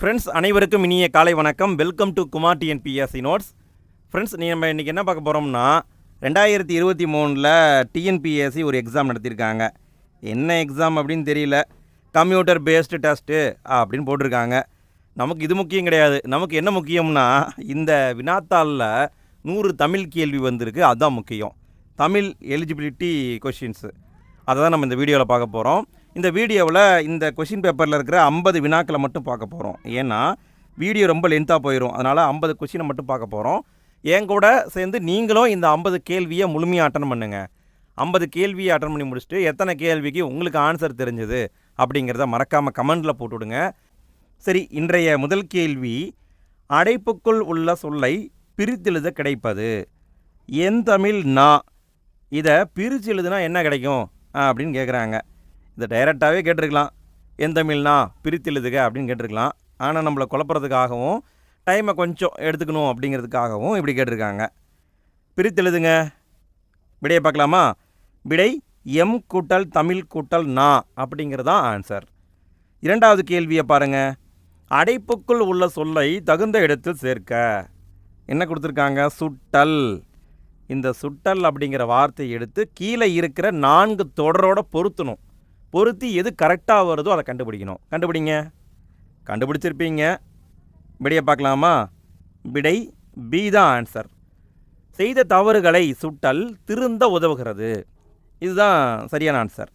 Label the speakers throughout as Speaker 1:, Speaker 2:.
Speaker 1: Friends அனைவருக்கும் இனிய காலை வணக்கம். Welcome to Kumar TNPSC notes friends நீ நம்ம இன்றைக்கி என்ன பார்க்க போகிறோம்னா ரெண்டாயிரத்தி இருபத்தி மூணில் டிஎன்பிஎஸ்சி ஒரு எக்ஸாம் நடத்தியிருக்காங்க என்ன எக்ஸாம் அப்படின்னு தெரியல. கம்ப்யூட்டர் பேஸ்டு டெஸ்ட்டு அப்படின்னு போட்டிருக்காங்க. நமக்கு இது முக்கியம் கிடையாது. நமக்கு என்ன முக்கியம்னா இந்த வினாத்தாளில் நூறு தமிழ் கேள்வி வந்திருக்கு. அதுதான் முக்கியம். தமிழ் எலிஜிபிலிட்டி கொஷின்ஸு அதை தான் நம்ம இந்த வீடியோவில் பார்க்க போகிறோம் இந்த வீடியோவில் இந்த கொஷின் பேப்பரில் இருக்கிற ஐம்பது வினாக்களை மட்டும் பார்க்க போகிறோம் ஏன்னா வீடியோ ரொம்ப லென்த்தாக போயிடும் அதனால் ஐம்பது கொஷினை மட்டும் பார்க்க போகிறோம் என் கூட சேர்ந்து நீங்களும் இந்த ஐம்பது கேள்வியை முழுமையாக அட்டன் பண்ணுங்கள் ஐம்பது கேள்வியை அட்டன் பண்ணி முடிச்சுட்டு எத்தனை கேள்விக்கு உங்களுக்கு ஆன்சர் தெரிஞ்சது அப்படிங்கிறத மறக்காமல் கமெண்டில் போட்டுவிடுங்க. சரி இன்றைய முதல் கேள்வி அடைப்புக்குள் உள்ள சொல்லை பிரித்தெழுத கிடைப்பது? என் தமிழ் நா. இதை பிரித்து எழுதுனா என்ன கிடைக்கும்? அப்படின்னு கேட்குறாங்க இதை டைரெக்டாகவே கேட்டிருக்கலாம். என் தமிழ்னா பிரித்து எழுதுக அப்படின்னு கேட்டிருக்கலாம். ஆனால் நம்மளை குழப்புறதுக்காகவும் டைமை கொஞ்சம் எடுத்துக்கணும் அப்படிங்கிறதுக்காகவும் இப்படி கேட்டிருக்காங்க. பிரித்து எழுதுங்க. விடையை பார்க்கலாமா? விடை எம் கூட்டல் தமிழ் கூட்டல் நா அப்படிங்கிறதான் ஆன்சர். இரண்டாவது கேள்வியை பாருங்கள் அடைப்புக்குள் உள்ள சொல்லை தகுந்த இடத்தில் சேர்க்க. என்ன கொடுத்துருக்காங்க? சுட்டல். இந்த சுட்டல் அப்படிங்கிற வார்த்தையை எடுத்து கீழே இருக்கிற நான்கு தொடரோட பொருத்தணும். பொருத்தி எது கரெக்டாக வருதோ அதை கண்டுபிடிக்கணும். கண்டுபிடிங்க. கண்டுபிடிச்சிருப்பீங்க. விடையை பார்க்கலாமா? விடை பி தான் ஆன்சர் செய்த தவறுகளை சுட்டல் திருந்த உதவுகிறது. இதுதான் சரியான ஆன்சர்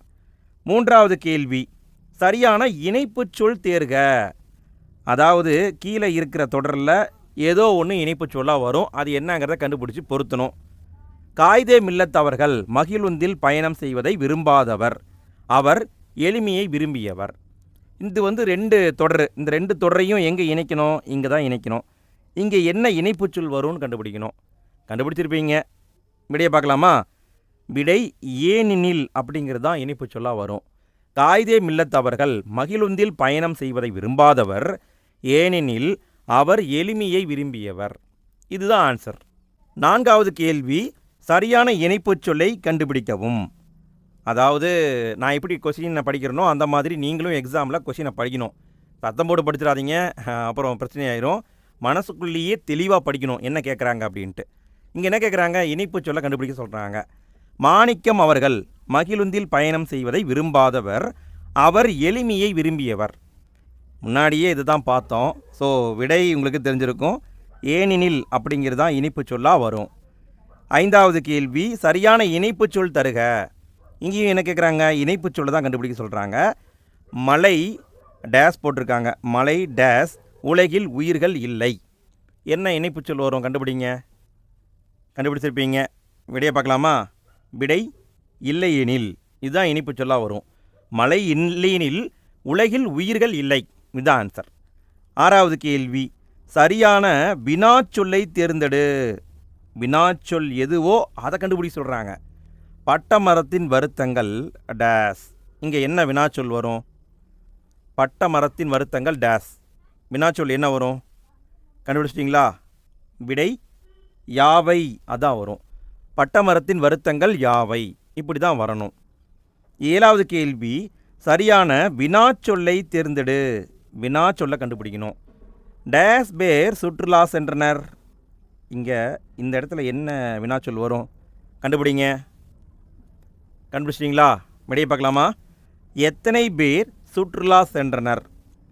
Speaker 1: மூன்றாவது கேள்வி. சரியான இணைப்புச் சொல் தேர்க. அதாவது கீழே இருக்கிற தொடரில் ஏதோ ஒன்று இணைப்புச் சொல்லாக வரும். அது என்னங்கிறத கண்டுபிடிச்சி பொருத்தணும். காய்தே மில்லத்தவர்கள் மகிழுந்தில் பயணம் செய்வதை விரும்பாதவர். அவர் எளிமையை விரும்பியவர். இது வந்து ரெண்டு தொடர் இந்த ரெண்டு தொடரையும் எங்கே இணைக்கணும்? இங்கே தான் இணைக்கணும். இங்கே என்ன இணைப்புச் சொல் வரும்னு கண்டுபிடிக்கணும். கண்டுபிடிச்சிருப்பீங்க. விடையை பார்க்கலாமா? விடை ஏனெனில் அப்படிங்கிறது தான் இணைப்புச் சொல்லாக வரும். காய்தே மில்லத்தவர்கள் மகிழுந்தில் பயணம் செய்வதை விரும்பாதவர். ஏனெனில் அவர் எளிமையை விரும்பியவர். இதுதான் ஆன்சர். நான்காவது கேள்வி சரியான இணைப்புச் சொல்லை கண்டுபிடிக்கவும். அதாவது நான் எப்படி கொஷினை படிக்கிறேனோ அந்த மாதிரி நீங்களும் எக்ஸாமில் கொஷினை படிக்கணும். சத்தம் போட்டு படிச்சிடாதீங்க. அப்புறம் பிரச்சனை ஆயிரும். மனசுக்குள்ளேயே தெளிவாக படிக்கணும். என்ன கேட்குறாங்க அப்படின்ட்டு. இங்கே என்ன கேட்குறாங்க இனிப்பு சொல்ல கண்டுபிடிக்க சொல்கிறாங்க மாணிக்கம் அவர்கள் மகிழுந்தில் பயணம் செய்வதை விரும்பாதவர். அவர் எளிமையை விரும்பியவர். முன்னாடியே இதுதான் பார்த்தோம். ஸோ விடை உங்களுக்கு தெரிஞ்சிருக்கும். ஏனெனில் அப்படிங்கிறது தான் இனிப்பு சொல்லாக வரும். ஐந்தாவது கேள்வி சரியான இணைப்புச் சொல் தருக. இங்கேயும் என்ன கேட்குறாங்க இணைப்புச் சொல்ல தான் கண்டுபிடிக்க சொல்கிறாங்க மலை டேஸ் போட்டிருக்காங்க. மலை டேஸ் உலகில் உயிர்கள் இல்லை. என்ன இணைப்பு சொல் வரும் கண்டுபிடிங்க. கண்டுபிடிச்சிருப்பீங்க. விடையை பார்க்கலாமா? விடை இல்லையெனில். இதுதான் இனிப்புச் சொல்லாக வரும். மலை இல்லையெனில் உலகில் உயிர்கள் இல்லை. இதுதான் ஆன்சர் ஆறாவது கேள்வி. சரியான வினாச்சொல்லை தேர்ந்தெடு. வினாச்சொல் எதுவோ அதை கண்டுபிடிக்க சொல்கிறாங்க பட்ட மரத்தின் வருத்தங்கள் டேஸ். இங்கே என்ன வினாச்சொல் வரும்? பட்ட மரத்தின் வருத்தங்கள் டேஸ். வினாச்சொல் என்ன வரும்? கண்டுபிடிச்சிட்டிங்களா? விடை யாவை? அதான் வரும். பட்ட மரத்தின் வருத்தங்கள் யாவை? இப்படி தான் வரணும். ஏழாவது கேள்வி சரியான வினாச்சொல்லை தேர்ந்தெடு. வினாச்சொல்லை கண்டுபிடிக்கணும். டேஸ் பேர் சுற்றுலா சென்றனர். இங்கே இந்த இடத்துல என்ன வினாச்சொல் வரும்? கண்டுபிடிங்க. கண்டுபிடிச்சிட்டிங்களா? விடையை பார்க்கலாமா? எத்தனை பேர் சுற்றுலா சென்றனர்?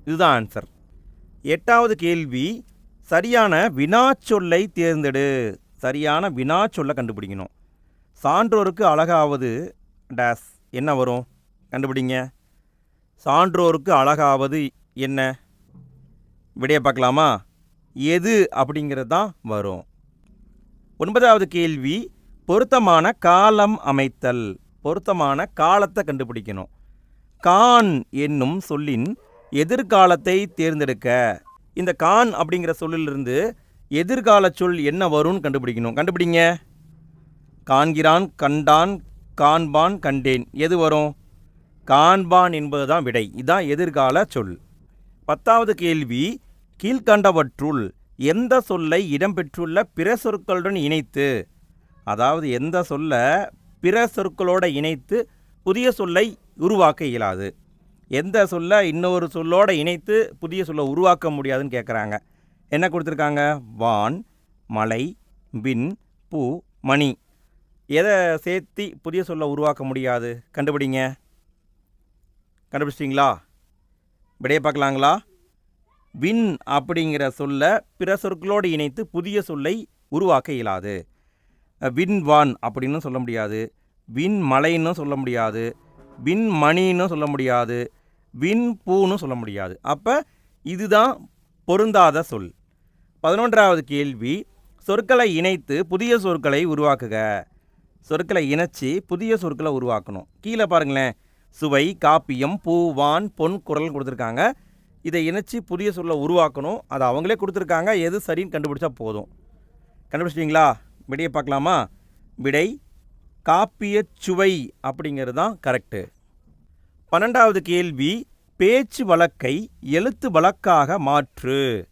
Speaker 1: இதுதான் ஆன்சர் எட்டாவது கேள்வி சரியான வினாச்சொல்லை தேர்ந்தெடு. சரியான வினாச்சொல்லை கண்டுபிடிக்கணும். சான்றோருக்கு அழகாவது டேஸ் என்ன வரும்? கண்டுபிடிங்க. சான்றோருக்கு அழகாவது என்ன? விடையை பார்க்கலாமா? எது அப்படிங்கிறது தான் வரும். ஒன்பதாவது கேள்வி பொருத்தமான காலம் அமைத்தல். பொருத்தமான காலத்தை கண்டுபிடிக்கணும். கான் என்னும் சொல்லின் எதிர்காலத்தை தேர்ந்தெடுக்க. இந்த கான் அப்படிங்கிற சொல்லிலிருந்து எதிர்கால சொல் என்ன வரும்னு கண்டுபிடிக்கணும். கண்டுபிடிங்க. காண்கிறான் கண்டான் காண்பான் கண்டேன். எது வரும்? காண்பான் என்பது தான் விடை. இதான் எதிர்கால சொல். பத்தாவது கேள்வி கீழ்கண்டவற்றுள் எந்த சொல்லை இடம்பெற்றுள்ள பிற சொற்களுடன் இணைத்து? அதாவது எந்த சொல்ல பிற சொற்களோடு இணைத்து புதிய சொல்லை உருவாக்க இயலாது. எந்த சொல்ல இன்னொரு சொல்லோட இணைத்து புதிய சொல்லை உருவாக்க முடியாதுன்னு கேட்குறாங்க என்ன கொடுத்துருக்காங்க? வான் மலை பின் பூ மணி. எதை சேர்த்தி புதிய சொல்லை உருவாக்க முடியாது? கண்டுபிடிங்க. கண்டுபிடிச்சிட்டிங்களா? விடையை பார்க்கலாங்களா? வின் அப்படிங்கிற சொல்ல பிற சொற்களோடு இணைத்து புதிய சொல்லை உருவாக்க இயலாது. விண் வான் அப்படின்னு சொல்ல முடியாது. விண்மலைன்னு சொல்ல முடியாது. விண்மணின்னு சொல்ல முடியாது. விண்பூன்னு சொல்ல முடியாது. அப்போ இதுதான் பொருந்தாத சொல். பதினொன்றாவது கேள்வி சொற்களை இணைத்து புதிய சொற்களை உருவாக்குக. சொற்களை இணைச்சி புதிய சொற்களை உருவாக்கணும். கீழே பாருங்களேன். சுவை காப்பியம் பூவான் பொன் குரல் கொடுத்துருக்காங்க. இதை இணைச்சி புதிய சொல்லை உருவாக்கணும். அதை அவங்களே கொடுத்துருக்காங்க. எது சரின்னு கண்டுபிடிச்சா போதும். கண்டுபிடிச்சிட்டிங்களா? விடையை பார்க்கலாமா? விடை காப்பியச் சுவை அப்படிங்கிறது தான் கரெக்டு பன்னெண்டாவது கேள்வி பேச்சு வழக்கை எழுத்து வழக்காக மாற்று.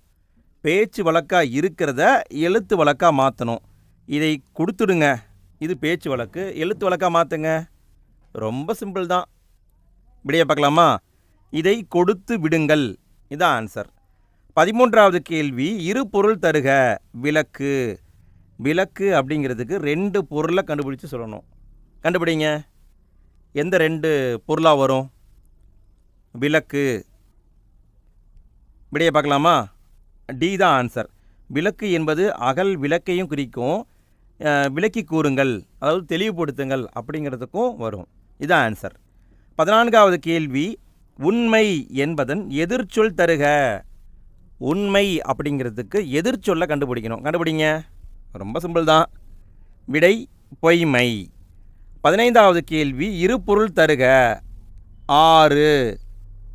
Speaker 1: பேச்சு வழக்காக இருக்கிறத எழுத்து வழக்காக மாற்றணும் இதை கொடுத்துடுங்க. இது பேச்சு வழக்கு. எழுத்து வழக்காக மாற்றுங்க ரொம்ப சிம்பிள் தான். விடைய பார்க்கலாமா? இதை கொடுத்து விடுங்கள். இதான் ஆன்சர் பதிமூன்றாவது கேள்வி இரு பொருள் தருக. விளக்கு. விளக்கு அப்படிங்கிறதுக்கு ரெண்டு பொருளை கண்டுபிடிச்சு சொல்லணும். கண்டுபிடிங்க. எந்த ரெண்டு பொருளாக வரும்? விளக்கு. விடையை பார்க்கலாமா? டி தான் ஆன்சர் விளக்கு என்பது அகல் விளக்கையும் குறிக்கும் விளக்கி கூறுங்கள் அதாவது தெளிவுபடுத்துங்கள் அப்படிங்கிறதுக்கும் வரும். இதான் ஆன்சர் பதினான்காவது கேள்வி உண்மை என்பதன் எதிர்ச்சொல் தருக. உண்மை அப்படிங்கிறதுக்கு எதிர்ச்சொல்லை கண்டுபிடிக்கணும். கண்டுபிடிங்க. ரொம்ப சிம்பிள் தான். விடை பொய்மை. பதினைந்தாவது கேள்வி இரு பொருள் தருக. ஆறு.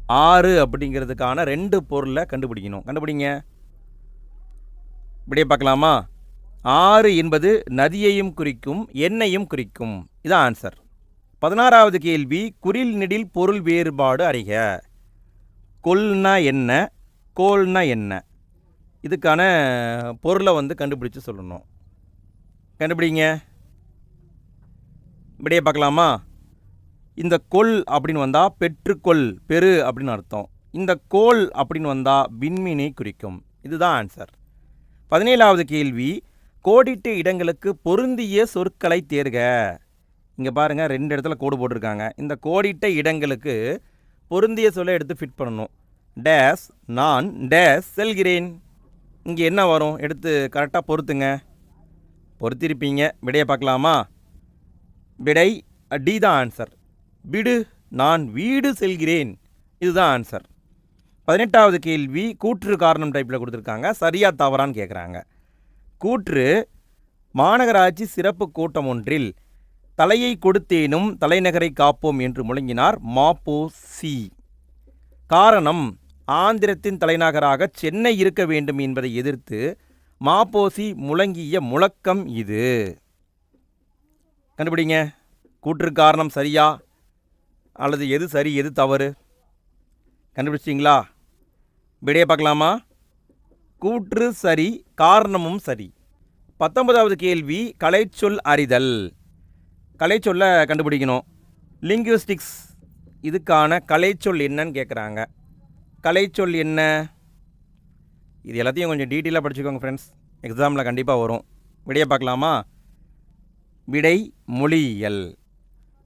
Speaker 1: ஆறு அப்படிங்கிறதுக்கான ரெண்டு பொருளை கண்டுபிடிக்கணும். கண்டுபிடிங்க. இப்படியே பார்க்கலாமா? ஆறு என்பது நதியையும் குறிக்கும் எண்ணையும் குறிக்கும். இதான் ஆன்சர். பதினாறாவது கேள்வி குறில் நெடில் பொருள் வேறுபாடு அறிக. கொல்னா என்ன? கோல்னா என்ன? இதுக்கான பொருளை வந்து கண்டுபிடிச்சு சொல்லணும். கண்டுபிடிங்க. இப்படியே பார்க்கலாமா? இந்த கொல் அப்படின்னு வந்தால் பெற்றுக்கொள் பெரு அப்படின்னு அர்த்தம். இந்த கோல் அப்படின்னு வந்தால் விண்மீனை குறிக்கும். இதுதான் ஆன்சர் பதினேழாவது கேள்வி கோடிட்ட இடங்களுக்கு பொருந்திய சொற்களை தேர்க. இங்கே பாருங்கள் ரெண்டு இடத்துல கோடு போட்டிருக்காங்க. இந்த கோடிட்ட இடங்களுக்கு பொருந்திய சொல்லை எடுத்து ஃபிட் பண்ணணும். டேஸ் நான் டேஸ் செல்கிறேன். இங்கே என்ன வரும்? எடுத்து கரெக்டாக பொறுத்துங்க. பொறுத்திருப்பீங்க. விடையை பார்க்கலாமா? விடை டி தான் ஆன்சர் விடு நான் வீடு செல்கிறேன். இதுதான் ஆன்சர் பதினெட்டாவது கேள்வி கூற்று காரணம் டைப்பில் கொடுத்துருக்காங்க. சரியா தவறான்னு கேட்குறாங்க கூற்று மாநகராட்சி சிறப்பு கூட்டம் ஒன்றில் தலையை கொடுத்தேனும் தலைநகரை காப்போம் என்று முழங்கினார் மாப்போ சி. காரணம் ஆந்திரத்தின் தலைநகராக சென்னை இருக்க வேண்டும் என்பதை எதிர்த்து மாப்போசி முழங்கிய முழக்கம் இது. கண்டுபிடிங்க. கூற்று காரணம் சரியா? அல்லது எது சரி எது தவறு? கண்டுபிடிச்சிங்களா விடைய பார்க்கலாமா? கூற்று சரி காரணமும் சரி. பத்தொன்பதாவது கேள்வி கலைச்சொல் அறிதல். கலைச்சொல்லை கண்டுபிடிக்கணும். லிங்குவிஸ்டிக்ஸ் இதுக்கான கலைச்சொல் என்னன்னு கேட்குறாங்க கலைச்சொல் என்ன? இது எல்லாத்தையும் கொஞ்சம் டீட்டெயிலாக படிச்சுக்கோங்க ஃப்ரெண்ட்ஸ் எக்ஸாமில் கண்டிப்பாக வரும். விடையை பார்க்கலாமா? விடை மொழியியல்.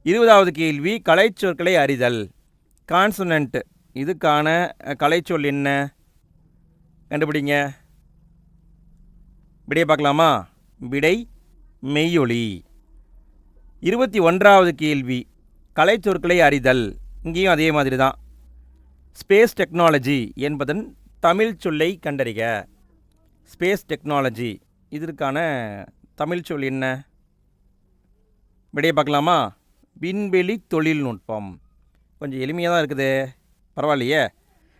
Speaker 1: இருபதாவது கேள்வி கலைச்சொற்களை அறிதல். கான்சனண்ட் இதுக்கான கலைச்சொல் என்ன? கண்டுபிடிங்க. விடையை பார்க்கலாமா? விடை மெய்யொலி. இருபத்தி ஒன்றாவது கேள்வி கலைச்சொற்களை அறிதல். இங்கேயும் அதே மாதிரி தான் ஸ்பேஸ் டெக்னாலஜி என்பதன் தமிழ் சொல்லை கண்டறிக. ஸ்பேஸ் டெக்னாலஜி இதற்கான தமிழ் சொல் என்ன? விடைய பார்க்கலாமா? விண்வெளி தொழில்நுட்பம். கொஞ்சம் எளிமையாக தான் இருக்குது. பரவாயில்லையே.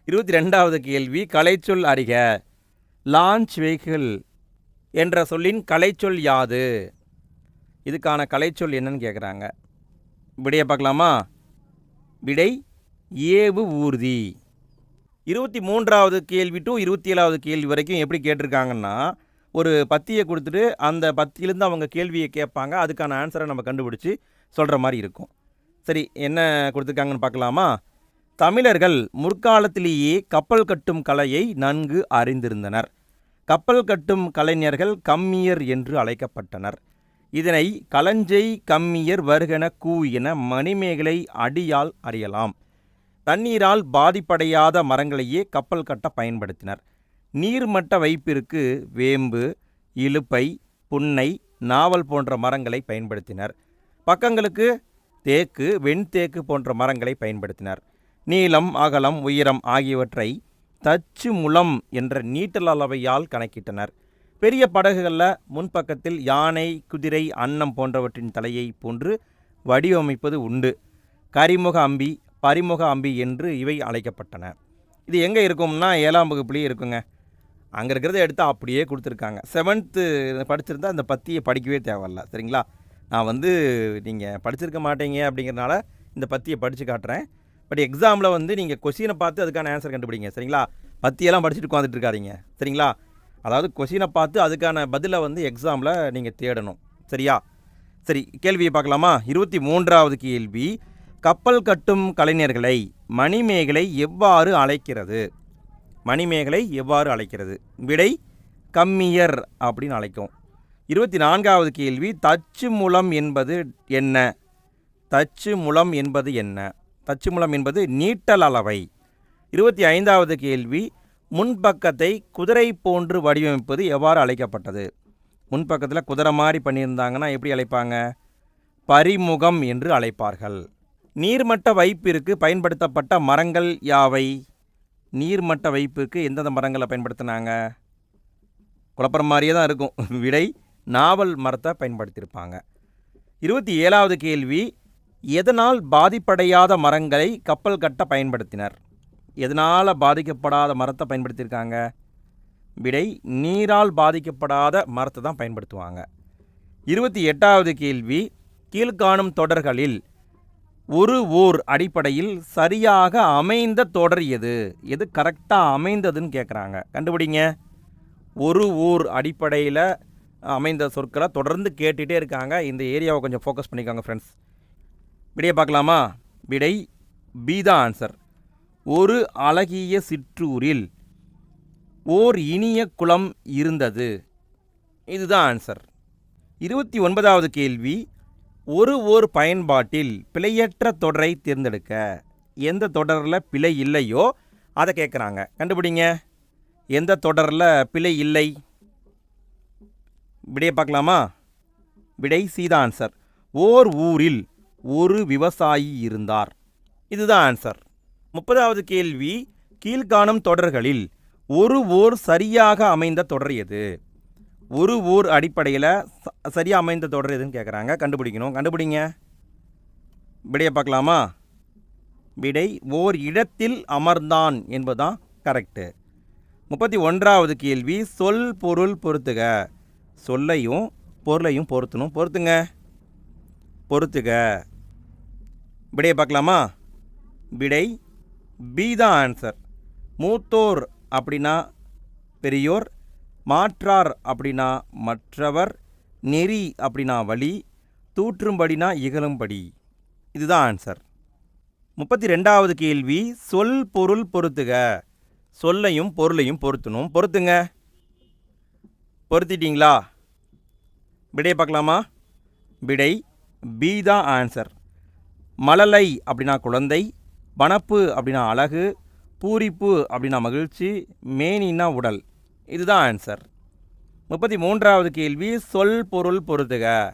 Speaker 1: இருபத்தி ரெண்டாவது கேள்வி கலைச்சொல் அறிக. லான்ச் வெஹிக்கிள் என்ற சொல்லின் கலைச்சொல் யாது? இதுக்கான கலைச்சொல் என்னன்னு கேட்குறாங்க விடையை பார்க்கலாமா? விடை ஏவு ஊர்தி. இருபத்தி மூன்றாவது கேள்வி டு இருபத்தி ஏழாவது கேள்வி வரைக்கும் எப்படி கேட்டிருக்காங்கன்னா ஒரு பத்தியை கொடுத்துட்டு அந்த பத்தியிலேருந்து அவங்க கேள்வியை கேட்பாங்க அதுக்கான ஆன்சரை நம்ம கண்டுபிடிச்சி சொல்கிற மாதிரி இருக்கும். சரி என்ன கொடுத்துருக்காங்கன்னு பார்க்கலாமா? தமிழர்கள் முற்காலத்திலேயே கப்பல் கட்டும் கலையை நன்கு அறிந்திருந்தனர். கப்பல் கட்டும் கலைஞர்கள் கம்மியர் என்று அழைக்கப்பட்டனர். இதனை களஞ்சை கம்மியர் வருகன கூ என மணிமேகலை அடியால் அறியலாம். தண்ணீரால் பாதிப்படையாத மரங்களையே கப்பல் கட்ட பயன்படுத்தினர். நீர்மட்ட வைப்பிற்கு வேம்பு இலுப்பை புன்னை நாவல் போன்ற மரங்களை பயன்படுத்தினர். பக்கங்களுக்கு தேக்கு வெண்தேக்கு போன்ற மரங்களை பயன்படுத்தினர். நீளம் அகலம் உயரம் ஆகியவற்றை தச்சு முளம் என்ற நீட்டல் அளவையால் கணக்கிட்டனர். பெரிய படகுகளில் முன்பக்கத்தில் யானை குதிரை அன்னம் போன்றவற்றின் தலையை போன்று வடிவமைப்பது உண்டு. கரிமுக அம்பி பரிமுக அம்பி என்று இவை அழைக்கப்பட்டன. இது எங்கே இருக்கும்னா ஏழாம் வகுப்புலேயே இருக்குங்க. அங்கே இருக்கிறத எடுத்து அப்படியே கொடுத்துருக்காங்க. செவன்த்து படிச்சிருந்தால் அந்த பத்தியை படிக்கவே தேவையில்ல சரிங்களா? நான் வந்து நீங்கள் படிச்சிருக்க மாட்டீங்க அப்படிங்கிறனால இந்த பத்தியை படித்து காட்டுறேன். பட் எக்ஸாமில் வந்து நீங்கள் கொஷினை பார்த்து அதுக்கான ஆன்சர் கண்டுபிடிங்க சரிங்களா? பத்தியெல்லாம் படிச்சுட்டு உட்காந்துட்டு இருக்காதிங்க சரிங்களா? அதாவது கொஷினை பார்த்து அதுக்கான பதிலை வந்து எக்ஸாமில் நீங்கள் தேடணும் சரியா? சரி கேள்வியை பார்க்கலாமா? இருபத்தி மூன்றாவது கேள்வி. கப்பல் கட்டும் கலைஞர்களை மணிமேகலை எவ்வாறு அழைக்கிறது? மணிமேகலை எவ்வாறு அழைக்கிறது? விடை கம்மியர் அப்படின்னு அழைக்கும். இருபத்தி நான்காவது கேள்வி தச்சு முலம் என்பது என்ன? தச்சு முலம் என்பது என்ன? தச்சு முலம் என்பது நீட்டல் அளவை. இருபத்தி ஐந்தாவது கேள்வி முன்பக்கத்தை குதிரை போன்று வடிவமைப்பது எவ்வாறு அழைக்கப்பட்டது? முன்பக்கத்தில் குதிரை மாதிரி பண்ணியிருந்தாங்கன்னா எப்படி அழைப்பாங்க? பரிமுகம் என்று அழைப்பார்கள். நீர்மட்ட வைப்பிற்கு பயன்படுத்தப்பட்ட மரங்கள் யாவை? நீர்மட்ட வைப்புக்கு எந்தெந்த மரங்களை பயன்படுத்தினாங்க? குழப்பம் மாதிரியே தான் இருக்கும். விடை நாவல் மரத்தை பயன்படுத்தியிருப்பாங்க. இருபத்தி ஏழாவது கேள்வி எதனால் பாதிப்படையாத மரங்களை கப்பல் கட்ட பயன்படுத்தினர்? எதனால் பாதிக்கப்படாத மரத்தை பயன்படுத்தியிருக்காங்க? விடை நீரால் பாதிக்கப்படாத மரத்தை தான் பயன்படுத்துவாங்க. இருபத்தி எட்டாவது கேள்வி கீழ்காணும் தொடர்களில் ஒரு ஊர் அடிப்படையில் சரியாக அமைந்த தொடர் எது? எது கரெக்டாக அமைந்ததுன்னு கேட்குறாங்க கண்டுபிடிங்க. ஒரு ஊர் அடிப்படையில் அமைந்த சொற்களை தொடர்ந்து கேட்டுகிட்டே இருக்காங்க. இந்த ஏரியாவை கொஞ்சம் ஃபோக்கஸ் பண்ணிக்கோங்க ஃப்ரெண்ட்ஸ் விடையை பார்க்கலாமா? விடை பி தான் ஆன்சர் ஒரு அழகிய சிற்றூரில் ஓர் இனிய குளம் இருந்தது. இதுதான் ஆன்சர் இருபத்தி ஒன்பதாவது கேள்வி ஒரு ஓர் பயன்பாட்டில் பிழையற்ற தொடரை தேர்ந்தெடுக்க எந்த தொடரில் பிழை இல்லையோ அதை கேட்குறாங்க. கண்டுபிடிங்க. எந்த தொடரில் பிழை இல்லை? விடையை பார்க்கலாமா? விடை சீதா ஆன்சர் ஓர் ஊரில் ஒரு விவசாயி இருந்தார். இதுதான் ஆன்சர் முப்பதாவது கேள்வி கீழ்காணும் தொடர்களில் ஒரு ஓர் சரியாக அமைந்த தொடர் எது? ஒரு ஊர் அடிப்படையில் சரியாக அமைந்த தொடர் எதுன்னு கேட்குறாங்க கண்டுபிடிக்கணும். கண்டுபிடிங்க. விடையை பார்க்கலாமா? விடை ஓர் இடத்தில் அமர்ந்தான் என்பதுதான் கரெக்டு முப்பத்தி ஒன்றாவது கேள்வி சொல் பொருள் பொறுத்துக சொல்லையும் பொருளையும் பொருத்தணும். பொறுத்துங்க பொறுத்துக விடையை பார்க்கலாமா? விடை பி தான் ஆன்சர் மூத்தோர் அப்படின்னா பெரியோர் மாற்றார் அப்படின்னா மற்றவர் நெறி அப்படின்னா வழி தூற்றும்படினா இகழும்படி இதுதான் ஆன்சர் முப்பத்தி ரெண்டாவது கேள்வி சொல் பொருள் பொறுத்துக சொல்லையும் பொருளையும் பொருத்தணும். பொறுத்துங்க பொருத்திட்டீங்களா? விடையை பார்க்கலாமா? விடை பி தான் ஆன்சர் மலலை அப்படின்னா குழந்தை வனப்பு அப்படின்னா அழகு பூரிப்பு அப்படின்னா மகிழ்ச்சி மேனின்னா உடல். இதுதான் ஆன்சர் முப்பத்தி மூன்றாவது கேள்வி சொல் பொருள் பொருத்துக.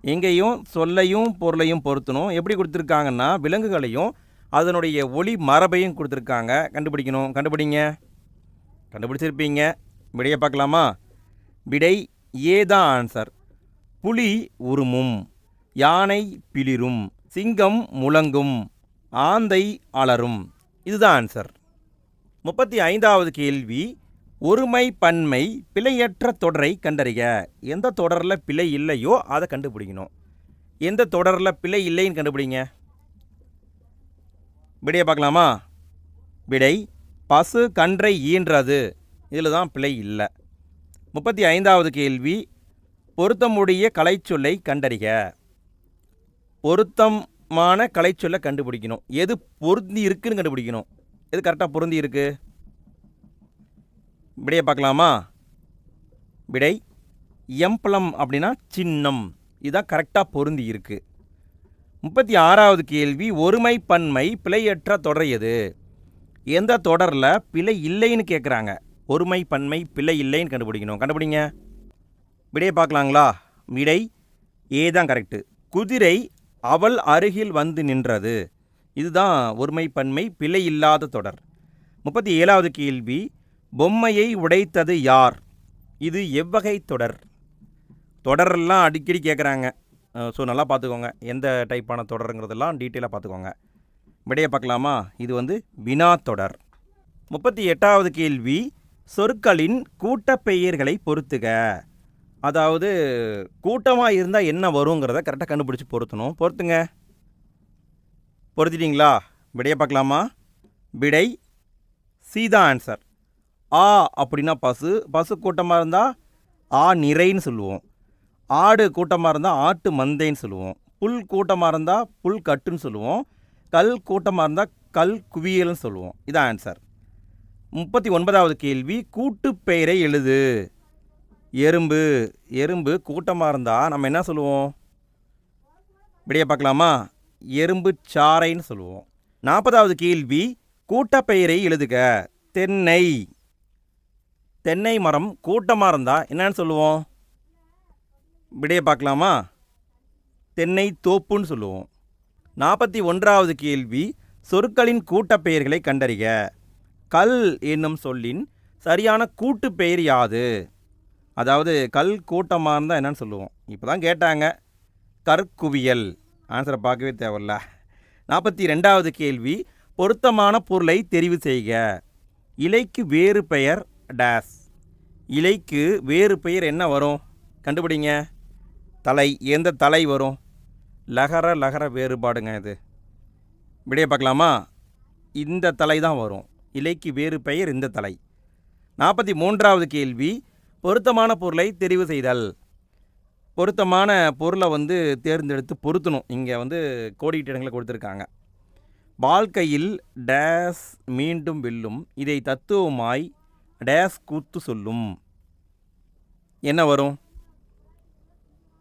Speaker 1: இங்கேயும் சொல்லையும் பொருளையும் பொருத்தணும். எப்படி கொடுத்துருக்காங்கன்னா விலங்குகளையும் அதனுடைய ஒளி மரபையும் கொடுத்துருக்காங்க. கண்டுபிடிக்கணும். கண்டுபிடிங்க. கண்டுபிடிச்சிருப்பீங்க. விடையை பார்க்கலாமா? விடை ஏ தான் ஆன்சர் புலி உருமும். யானை பிளிரும். சிங்கம் முழங்கும். ஆந்தை அலரும். இதுதான் ஆன்சர் முப்பத்தி ஐந்தாவது கேள்வி ஒருமை பன்மை பிழையற்ற தொடரை கண்டறிக. எந்த தொடரில் பிழை இல்லையோ அதை கண்டுபிடிக்கணும். எந்த தொடரில் பிழை இல்லைன்னு கண்டுபிடிங்க. விடையை பார்க்கலாமா? விடை பசு கன்றை ஈன்றது. இதில் தான் பிழை இல்லை. முப்பத்தி ஐந்தாவது கேள்வி பொருத்தமுடைய கலைச்சொல்லை கண்டறிக. பொருத்தமான கலைச்சொல்லை கண்டுபிடிக்கணும். எது பொருந்தி இருக்குன்னு கண்டுபிடிக்கணும். எது கரெக்டாக பொருந்தி இருக்குது விடையை பார்க்கலாமா? விடை எம்பளம் அப்படின்னா சின்னம். இதுதான் கரெக்டாக பொருந்தி இருக்கு. முப்பத்தி ஆறாவது கேள்வி ஒருமை பன்மை பிழையற்ற தொடர் எது? எந்த தொடரில் பிழை இல்லைன்னு கேட்குறாங்க ஒருமை பன்மை பிழை இல்லைன்னு கண்டுபிடிக்கணும். கண்டுபிடிங்க. விடையை பார்க்கலாங்களா? விடை ஏ தான் கரெக்டு குதிரை அவள் அருகில் வந்து நின்றது. இதுதான் ஒருமை பன்மை பிழை இல்லாத தொடர். முப்பத்தி ஏழாவது கேள்வி பொம்மையை உடைத்தது யார்? இது எவ்வகை தொடர்? தொடரெல்லாம் அடிக்கடி கேட்குறாங்க ஸோ நல்லா பார்த்துக்கோங்க எந்த டைப்பான தொடருங்கிறதெல்லாம் டீட்டெயிலாக பார்த்துக்கோங்க விடையை பார்க்கலாமா இது வந்து வினா தொடர். முப்பத்தி எட்டாவது கேள்வி சொற்களின் கூட்டப்பெயர்களை பொறுத்துக. அதாவது கூட்டமாக இருந்தால் என்ன வருங்கிறத கரெக்டாக கண்டுபிடிச்சி பொருத்தணும். பொறுத்துங்க பொருத்திட்டீங்களா? விடையை பார்க்கலாமா விடை சீதா ஆன்சர் ஆ அப்படின்னா பசு பசு கூட்டமாக இருந்தால் ஆ நிறைன்னு சொல்லுவோம். ஆடு கூட்டமாக இருந்தால் ஆட்டு மந்தைன்னு சொல்லுவோம். புல் கூட்டமாக இருந்தால் புல் கட்டுன்னு சொல்லுவோம். கல் கூட்டமாக இருந்தால் கல் குவியல்னு சொல்லுவோம். இதான் ஆன்சர். முப்பத்தி ஒன்பதாவது கேள்வி கூட்டு பெயரை எழுது. எறும்பு எறும்பு கூட்டமாக இருந்தால் நம்ம என்ன சொல்லுவோம்? இப்படியே பார்க்கலாமா? எறும்பு சாறைன்னு சொல்லுவோம். நாற்பதாவது கேள்வி கூட்டப்பெயரை எழுதுக. தென்னை. தென்னை மரம் கூட்டமாக இருந்தால் என்னன்னு சொல்லுவோம்? விடையை பார்க்கலாமா? தென்னை தோப்புன்னு சொல்லுவோம். நாற்பத்தி ஒன்றாவது கேள்வி சொற்களின் கூட்டப்பெயர்களை கண்டறிக. கல் என்னும் சொல்லின் சரியான கூட்டு பெயர் யாது? அதாவது கல் கூட்டமாக இருந்தால் என்னன்னு சொல்லுவோம். இப்போ தான் கேட்டாங்க. கற்குவியல். ஆன்சரை பார்க்கவே தேவையில்ல. நாற்பத்தி ரெண்டாவது கேள்வி பொருத்தமான பொருளை தெரிவு செய்க. இலைக்கு வேறு பெயர் டேஸ். இலைக்கு வேறு பெயர் என்ன வரும்? கண்டுபிடிங்க. தலை எந்த தலை வரும்? லகர லகர வேறுபாடுங்க இது. விடைய பார்க்கலாமா? இந்த தலை தான் வரும். இலைக்கு வேறு பெயர் இந்த தலை. நாற்பத்தி மூன்றாவது கேள்வி. பொருத்தமான பொருளை தெரிவு செய்தல். பொருத்தமான பொருளை வந்து தேர்ந்தெடுத்து பொருத்தணும். இங்கே வந்து கோடிட்டு இடங்களை கொடுத்துருக்காங்க. வாழ்க்கையில் டேஸ் மீண்டும் வெல்லும். இதை தத்துவமாய் டேஸ் கூத்து சொல்லும். என்ன வரும்?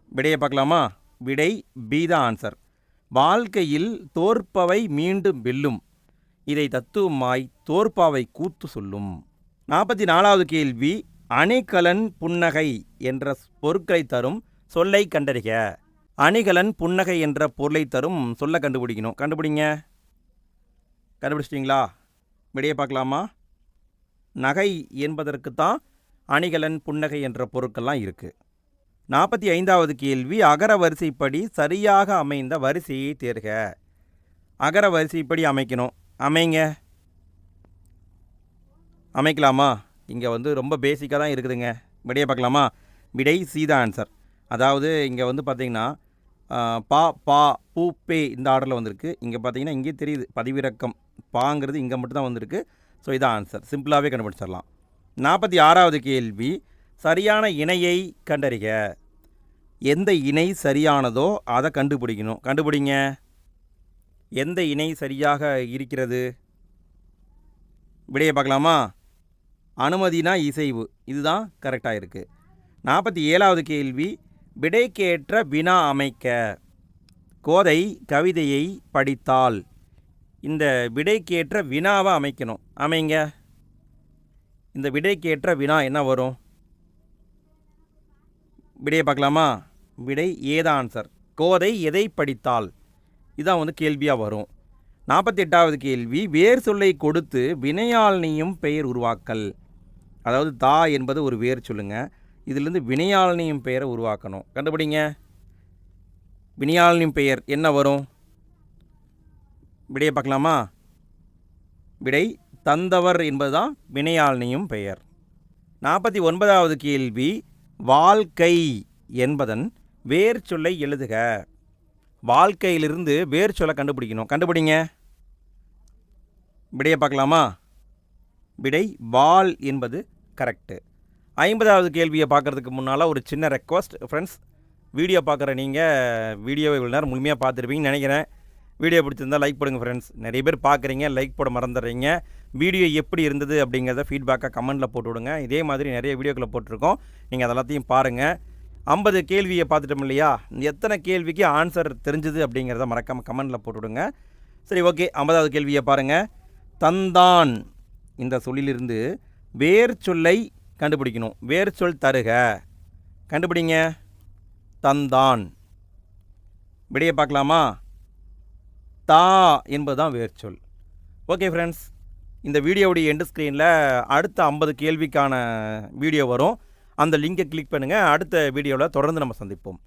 Speaker 1: விடையை பார்க்கலாமா? விடை பி தான் ஆன்சர் வாழ்க்கையில் தோற்பவை மீண்டும் வெல்லும். இதை தத்துவமாய் தோற்பாவை கூத்து சொல்லும். நாற்பத்தி நாலாவது கேள்வி அணிகலன் புன்னகை என்ற பொருட்களை தரும் சொல்லை கண்டறிக. அணிகலன் புன்னகை என்ற பொருளை தரும் சொல்ல கண்டுபிடிக்கணும். கண்டுபிடிங்க. கண்டுபிடிச்சிட்டிங்களா? விடையை பார்க்கலாமா? நகை என்பதற்கு தான் அணிகலன் புன்னகை என்ற பொருட்கள்லாம் இருக்குது நாற்பத்தி ஐந்தாவது கேள்வி அகர வரிசைப்படி சரியாக அமைந்த வரிசையை தேர்க. அகர வரிசைப்படி அமைக்கணும். அமைங்க. அமைக்கலாமா? இங்கே வந்து ரொம்ப பேசிக்காக தான் இருக்குதுங்க. விடையை பார்க்கலாமா? விடை சீதா ஆன்சர் அதாவது இங்கே வந்து பார்த்திங்கன்னா பா பா பூ பே இந்த ஆர்டரில் வந்திருக்கு. இங்கே பார்த்தீங்கன்னா இங்கே தெரியுது. பதிவிறக்கம். பாங்கிறது இங்கே மட்டும்தான் வந்திருக்கு. ஸோ இதான் ஆன்சர் சிம்பிளாகவே கண்டுபிடிச்சிடலாம். நாற்பத்தி ஆறாவது கேள்வி சரியான இணையை கண்டறிக. எந்த இணை சரியானதோ அதை கண்டுபிடிக்கணும். கண்டுபிடிங்க. எந்த இணை சரியாக இருக்கிறது? விடையை பார்க்கலாமா? அனுமதினா இசைவு. இதுதான் கரெக்டாக இருக்குது நாற்பத்தி ஏழாவது கேள்வி விடைக்கேற்ற வினா அமைக்க. கோதை கவிதையை படித்தால். இந்த விடைக்கேற்ற வினாவை அமைக்கணும். அமைங்க. இந்த விடைக்கேற்ற வினா என்ன வரும்? விடையை பார்க்கலாமா? விடை ஏதா ஆன்சர் கோதை எதை படித்தால்? இதான் வந்து கேள்வியாக வரும். நாற்பத்தி எட்டாவது கேள்வி வேர் சொல்லை கொடுத்து வினையாளனியும் பெயர் உருவாக்கல். அதாவது தா என்பது ஒரு வேர் சொல்லுங்க. இதிலிருந்து வினையாளனியும் பெயரை உருவாக்கணும். கண்டுபிடிங்க. வினையாளினியும் பெயர் என்ன வரும்? விடையை பார்க்கலாமா? விடை தந்தவர் என்பதுதான் வினையாளனியும் பெயர். நாற்பத்தி ஒன்பதாவது கேள்வி வாழ்க்கை என்பதன் வேர் சொல்லை எழுதுக. வாழ்க்கையிலிருந்து வேர் சொல்லை கண்டுபிடிக்கணும். கண்டுபிடிங்க. விடையை பார்க்கலாமா? விடை வால் என்பது கரெக்டு ஐம்பதாவது கேள்வியை பார்க்குறதுக்கு முன்னால் ஒரு சின்ன ரெக்வஸ்ட் ஃப்ரெண்ட்ஸ் வீடியோ பார்க்குற நீங்கள் வீடியோவை இவ்வளோ நேரம் முழுமையாக பார்த்துருப்பீங்கன்னு நினைக்கிறேன். வீடியோ பிடிச்சிருந்தா லைக் போடுங்க ஃப்ரெண்ட்ஸ் நிறைய பேர் பார்க்குறீங்க லைக் போட மறந்துடுறீங்க. வீடியோ எப்படி இருந்தது அப்படிங்கிறத ஃபீட்பேக்காக கமெண்ட்டில் போட்டு விடுங்க. இதே மாதிரி நிறைய வீடியோக்களை போட்டிருக்கோம். நீங்கள் அதெல்லாத்தையும் பாருங்கள் ஐம்பது கேள்வியை பார்த்துட்டோம் இல்லையா? எத்தனை கேள்விக்கு ஆன்சர் தெரிஞ்சுது அப்படிங்கிறத மறக்காமல் கமெண்ட்டில் போட்டுவிடுங்க சரி ஓகே ஐம்பதாவது கேள்வியை பாருங்கள் தந்தான் இந்த சொல்லிலிருந்து வேர் சொல்லை கண்டுபிடிக்கணும். வேர் சொல் தருக. கண்டுபிடிங்க. தந்தான். விடையை பார்க்கலாமா? தா என்பதுதான் வேர்ச்சொல் ஓகே ஃப்ரெண்ட்ஸ் இந்த வீடியோவுடைய எண்டு ஸ்க்ரீனில் அடுத்த ஐம்பது கேள்விக்கான வீடியோ வரும். அந்த லிங்கை கிளிக் பண்ணுங்கள் அடுத்த வீடியோவில் தொடர்ந்து நம்ம சந்திப்போம்.